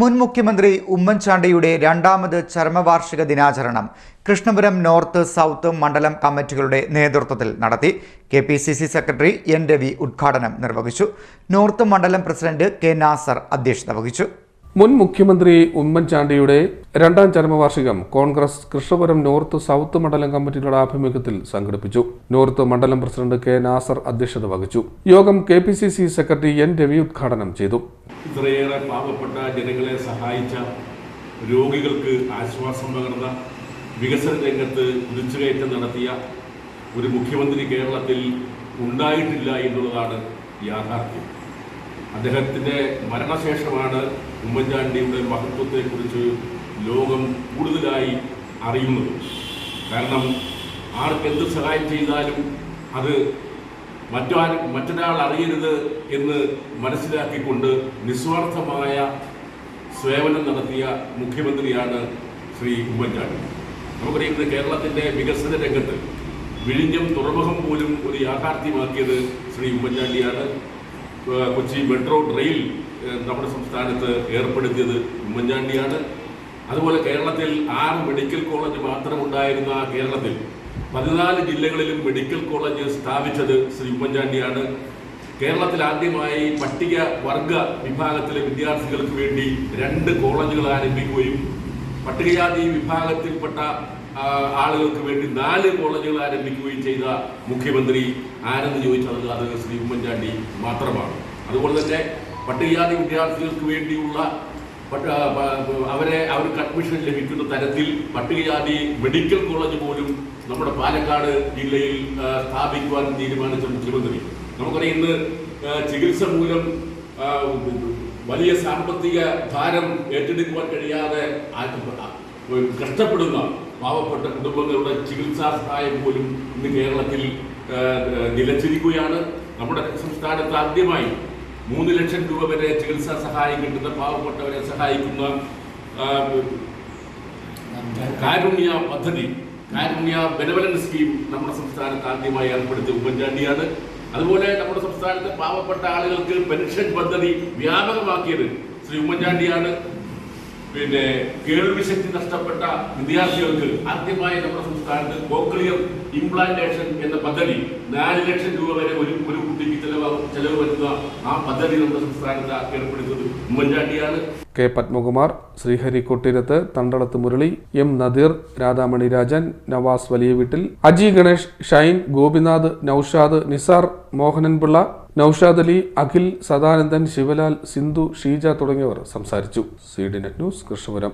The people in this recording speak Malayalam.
മുൻ മുഖ്യമന്ത്രി ഉമ്മൻചാണ്ടിയുടെ രണ്ടാമത് ചരമവാർഷിക ദിനാചരണം കൃഷ്ണപുരം നോർത്ത് സൗത്ത് മണ്ഡലം കമ്മിറ്റികളുടെ നേതൃത്വത്തിൽ നടത്തി. K P C C secretary N Ravi ഉദ്ഘാടനം നിർവഹിച്ചു. നോർത്ത് മണ്ഡലം പ്രസിഡന്റ് കെ നാസർ അധ്യക്ഷത വഹിച്ചു. മുൻ മുഖ്യമന്ത്രി ഉമ്മൻചാണ്ടിയുടെ രണ്ടാം ചരമവാർഷികം കോൺഗ്രസ് കൃഷ്ണപുരം നോർത്ത് സൗത്ത് മണ്ഡലം കമ്മിറ്റിയുടെ ആഭിമുഖ്യത്തിൽ സംഘടിപ്പിച്ചു. നോർത്ത് മണ്ഡലം പ്രസിഡന്റ് കെ നാസർ അധ്യക്ഷത വഹിച്ചു. യോഗം K P C C secretary N Ravi ഉദ്ഘാടനം ചെയ്തു. ഇത്രയേറെ പാവപ്പെട്ട ജനങ്ങളെ സഹായിച്ച രോഗികൾക്ക് ആശ്വാസം പകർന്ന വികസന രംഗത്ത് കുതിച്ചുകയറ്റം നടത്തിയ ഒരു മുഖ്യമന്ത്രി കേരളത്തിൽ ഉണ്ടായിട്ടില്ല എന്നുള്ളതാണ് യാഥാർത്ഥ്യം. അദ്ദേഹത്തിന്റെ മരണശേഷമാണ് ഉമ്മൻചാണ്ടിയുടെ മഹത്വത്തെക്കുറിച്ച് ലോകം കൂടുതലായി അറിയുന്നത്. കാരണം ആർക്കെന്ത് സഹായം ചെയ്താലും അത് മറ്റാരും മറ്റൊരാൾ അറിയരുത് എന്ന് മനസ്സിലാക്കിക്കൊണ്ട് നിസ്വാർത്ഥമായ സേവനം നടത്തിയ മുഖ്യമന്ത്രിയാണ് ശ്രീ ഉമ്മൻചാണ്ടി. നമുക്കറിയാം ഇന്ന് കേരളത്തിന്റെ വികസന രംഗത്ത് വിഴിഞ്ഞം തുറമുഖം പോലും ഒരു യാഥാർത്ഥ്യമാക്കിയത് ശ്രീ ഉമ്മൻചാണ്ടിയാണ്. കൊച്ചി മെട്രോ റെയിൽ നമ്മുടെ സംസ്ഥാനത്ത് ഏർപ്പെടുത്തിയത് ഉമ്മൻചാണ്ടിയാണ്. അതുപോലെ കേരളത്തിൽ ആറ് മെഡിക്കൽ കോളേജ് മാത്രമുണ്ടായിരുന്ന കേരളത്തിൽ പതിനാല് ജില്ലകളിലും മെഡിക്കൽ കോളേജ് സ്ഥാപിച്ചത് ശ്രീ ഉമ്മൻചാണ്ടിയാണ്. കേരളത്തിൽ ആദ്യമായി പട്ടിക വർഗ വിഭാഗത്തിലെ വിദ്യാർത്ഥികൾക്ക് വേണ്ടി രണ്ട് കോളേജുകൾ ആരംഭിക്കുകയും പട്ടികജാതി വിഭാഗത്തിൽപ്പെട്ട ആളുകൾക്ക് വേണ്ടി നാല് കോളേജുകൾ ആരംഭിക്കുകയും ചെയ്ത മുഖ്യമന്ത്രി ആരെന്ന് ചോദിച്ചാൽ അത് ശ്രീ ഉമ്മൻചാണ്ടി മാത്രമാണ്. അതുപോലെ തന്നെ പട്ടികജാതി വിദ്യാർത്ഥികൾക്ക് വേണ്ടിയുള്ള അവരെ അവർക്ക് അഡ്മിഷൻ ലഭിക്കുന്ന തരത്തിൽ പട്ടികജാതി മെഡിക്കൽ കോളേജ് പോലും നമ്മുടെ പാലക്കാട് ജില്ലയിൽ സ്ഥാപിക്കുവാൻ തീരുമാനിച്ച മുഖ്യമന്ത്രി. നമുക്കറിയാം ഇന്ന് ചികിത്സ മൂലം വലിയ സാമ്പത്തിക ഭാരം ഏറ്റെടുക്കുവാൻ കഴിയാതെ കഷ്ടപ്പെടുന്ന പാവപ്പെട്ട കുടുംബങ്ങളുടെ ചികിത്സാ സഹായം പോലും ഇന്ന് കേരളത്തിൽ നിലച്ചിരിക്കുകയാണ്. നമ്മുടെ സംസ്ഥാനത്ത് ആദ്യമായി മൂന്ന് ലക്ഷം രൂപ വരെ ചികിത്സാ സഹായം കിട്ടുന്ന പാവപ്പെട്ടവരെ സഹായിക്കുന്ന കാരുണ്യ പദ്ധതി കാരുണ്യ ബെനവലൻ സ്കീം നമ്മുടെ സംസ്ഥാനത്ത് ആദ്യമായി ഏർപ്പെടുത്തിയ ഉമ്മൻചാണ്ടിയാണ്. അതുപോലെ നമ്മുടെ സംസ്ഥാനത്തെ പാവപ്പെട്ട ആളുകൾക്ക് പെൻഷൻ പദ്ധതി വ്യാപകമാക്കിയത് ശ്രീ ഉമ്മൻചാണ്ടിയാണ്. പിന്നെ കേൾവി ശക്തി നഷ്ടപ്പെട്ട വിദ്യാർത്ഥികൾക്ക് ആദ്യമായി നമ്മുടെ സംസ്ഥാനത്ത് കോക്ലിയർ ഇംപ്ലാന്റേഷൻ എന്ന പദ്ധതി നാല് ലക്ഷം രൂപ വരെ ഒരു ഒരു കുട്ടിക്ക് ചെലവ് ചെലവ് വരുന്ന ആ പദ്ധതി നമ്മുടെ സംസ്ഥാനത്ത് ഏർപ്പെടുത്തുന്നത് ഉമ്മൻചാണ്ടിയാണ്. കെ പത്മകുമാർ ശ്രീഹരി കൊട്ടിരത്ത് തണ്ടളത്ത് മുരളി എം നദീർ രാധാമണി രാജൻ നവാസ് വലിയ വീട്ടിൽ അജി ഗണേഷ് ഷൈൻ ഗോപിനാഥ് നൌഷാദ് നിസാർ മോഹനൻപിള്ള നൌഷാദ് അലി അഖിൽ സദാനന്ദൻ ശിവലാൽ സിന്ധു ഷീജ തുടങ്ങിയവർ സംസാരിച്ചു. C D net news Krishnapuram.